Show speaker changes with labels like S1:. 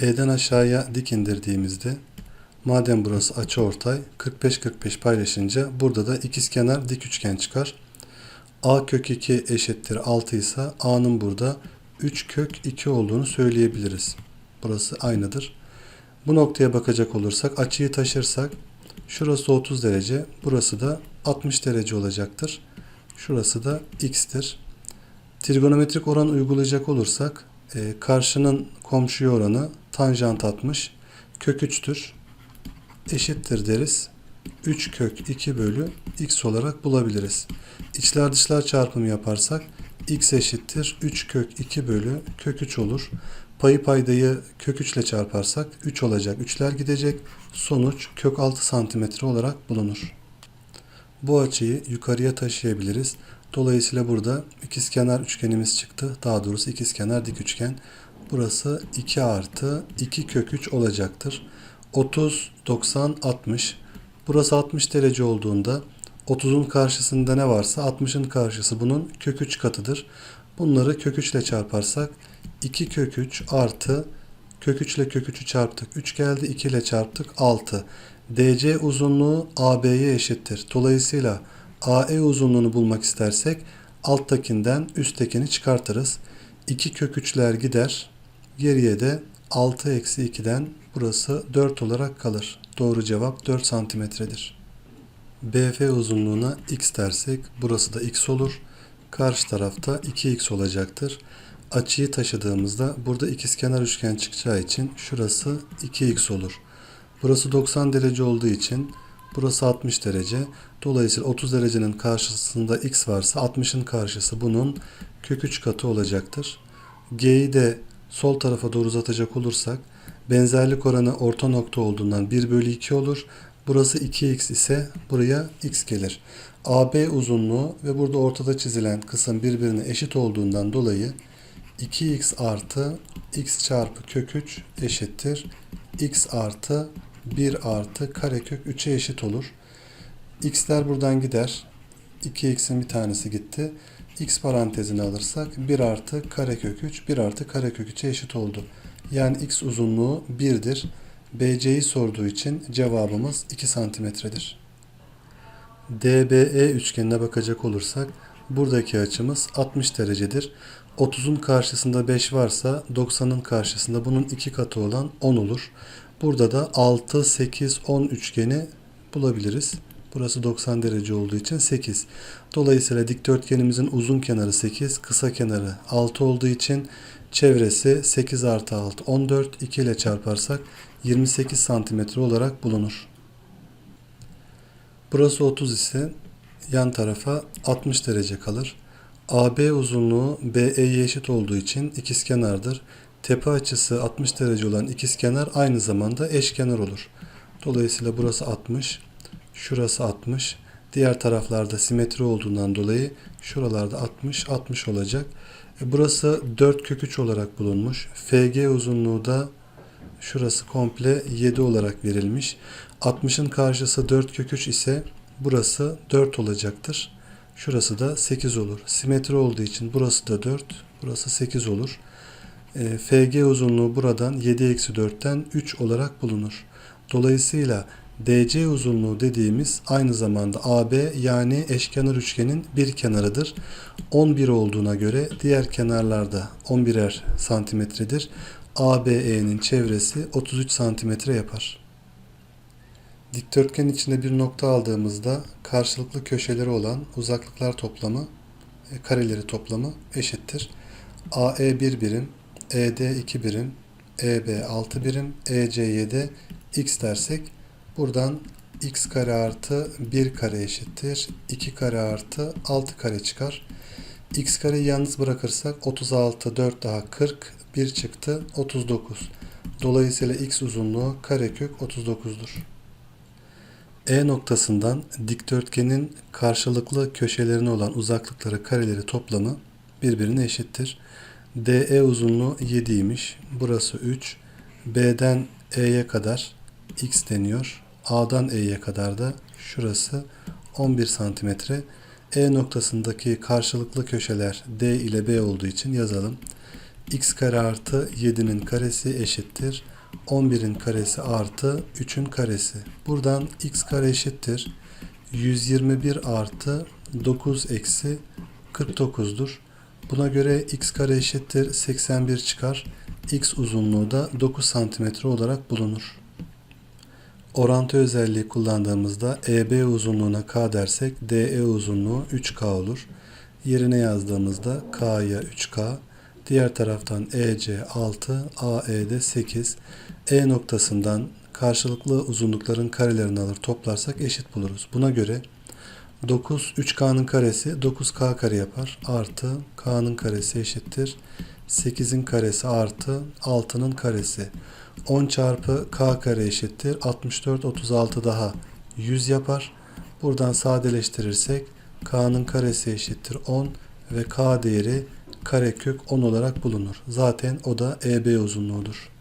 S1: E'den aşağıya dik indirdiğimizde madem burası açıortay 45-45 paylaşınca burada da ikizkenar dik üçgen çıkar. A kök 2 eşittir 6 ise A'nın burada 3 kök 2 olduğunu söyleyebiliriz. Burası aynıdır. Bu noktaya bakacak olursak açıyı taşırsak şurası 30 derece burası da 60 derece olacaktır. Şurası da x'tir. Trigonometrik oran uygulayacak olursak e, karşının komşuya oranı tanjant 60 kök 3'tür. Eşittir deriz. 3 kök 2 bölü x olarak bulabiliriz. İçler dışlar çarpımı yaparsak x eşittir 3 kök 2 bölü kök 3 olur. Payı paydayı kök 3 ile çarparsak 3 olacak. 3'ler gidecek. Sonuç kök 6 santimetre olarak bulunur. Bu açıyı yukarıya taşıyabiliriz. Dolayısıyla burada ikizkenar üçgenimiz çıktı. Daha doğrusu ikizkenar dik üçgen. Burası 2 artı 2 kök 3 olacaktır. 30, 90, 60. Burası 60 derece olduğunda 30'un karşısında ne varsa 60'ın karşısı bunun kök 3 katıdır. Bunları kök 3 ile çarparsak 2 kök 3 artı kök 3 ile kök 3'ü çarptık. 3 geldi 2 ile çarptık 6. DC uzunluğu AB'ye eşittir. Dolayısıyla AE uzunluğunu bulmak istersek alttakinden üsttekini çıkartırız. 2 kök 3'ler gider. Geriye de 6 eksi 2'den burası 4 olarak kalır. Doğru cevap 4 santimetredir. BF uzunluğuna x dersek burası da x olur. Karşı tarafta 2x olacaktır. Açıyı taşıdığımızda burada ikizkenar üçgen çıkacağı için şurası 2x olur. Burası 90 derece olduğu için burası 60 derece. Dolayısıyla 30 derecenin karşısında x varsa 60'ın karşısı bunun kök 3 katı olacaktır. G'yi de sol tarafa doğru uzatacak olursak benzerlik oranı orta nokta olduğundan 1 bölü 2 olur. Burası 2x ise buraya x gelir. AB uzunluğu ve burada ortada çizilen kısım birbirine eşit olduğundan dolayı 2x artı x çarpı kök 3 eşittir. x artı 1 artı karekök 3'e eşit olur. x'ler buradan gider. 2x'in bir tanesi gitti. x parantezini alırsak 1 artı karekök 3 1 artı karekök 3'e eşit oldu. Yani x uzunluğu 1'dir. BC'yi sorduğu için cevabımız 2 santimetredir. DBE üçgenine bakacak olursak buradaki açımız 60 derecedir. 30'un karşısında 5 varsa 90'ın karşısında bunun 2 katı olan 10 olur. Burada da 6, 8, 10 üçgeni bulabiliriz. Burası 90 derece olduğu için 8. Dolayısıyla dikdörtgenimizin uzun kenarı 8, kısa kenarı 6 olduğu için çevresi 8 artı 6, 14, 2 ile çarparsak 28 santimetre olarak bulunur. Burası 30 ise yan tarafa 60 derece kalır. AB uzunluğu BE'ye eşit olduğu için ikizkenardır. Tepe açısı 60 derece olan ikizkenar aynı zamanda eşkenar olur. Dolayısıyla burası 60, şurası 60. Diğer taraflarda simetri olduğundan dolayı şuralarda 60, 60 olacak. E burası 4 kök 3 olarak bulunmuş. FG uzunluğu da şurası komple 7 olarak verilmiş. 60'ın karşısı 4 kök 3 ise burası 4 olacaktır. Şurası da 8 olur. Simetri olduğu için burası da 4, burası 8 olur. E, FG uzunluğu buradan 7 eksi 4'ten 3 olarak bulunur. Dolayısıyla DC uzunluğu dediğimiz aynı zamanda AB yani eşkenar üçgenin bir kenarıdır. 11 olduğuna göre diğer kenarlarda 11'er santimetredir. ABE'nin çevresi 33 santimetre yapar. Dikdörtgen içinde bir nokta aldığımızda karşılıklı köşeleri olan uzaklıklar toplamı, e, kareleri toplamı eşittir. AE 1 birim, ED 2 birim, EB 6 birim, EC'ye de x dersek buradan x kare artı 1 kare eşittir. 2 kare artı 6 kare çıkar. x kareyi yalnız bırakırsak 36, 4 daha 40, 1 çıktı 39. Dolayısıyla x uzunluğu karekök 39'dur. E noktasından dikdörtgenin karşılıklı köşelerine olan uzaklıkları kareleri toplamı birbirine eşittir. DE uzunluğu 7'ymiş. Burası 3. B'den E'ye kadar x deniyor. A'dan E'ye kadar da şurası 11 santimetre. E noktasındaki karşılıklı köşeler D ile B olduğu için yazalım. x kare artı 7'nin karesi eşittir. 11'in karesi artı 3'ün karesi. Buradan x kare eşittir. 121 artı 9 eksi 49'dur. Buna göre x kare eşittir 81 çıkar. x uzunluğu da 9 santimetre olarak bulunur. Orantı özelliği kullandığımızda EB uzunluğuna k dersek DE uzunluğu 3k olur. Yerine yazdığımızda k'ya 3k, diğer taraftan EC 6, AE'de 8. E noktasından karşılıklı uzunlukların karelerini alır toplarsak eşit buluruz. Buna göre 9 3k'nın karesi 9k kare yapar. Artı k'nın karesi eşittir. 8'in karesi artı 6'nın karesi. 10 çarpı k kare eşittir. 64 36 daha 100 yapar. Buradan sadeleştirirsek k'nın karesi eşittir 10 ve k değeri karekök 10 olarak bulunur. Zaten o da EB uzunluğudur.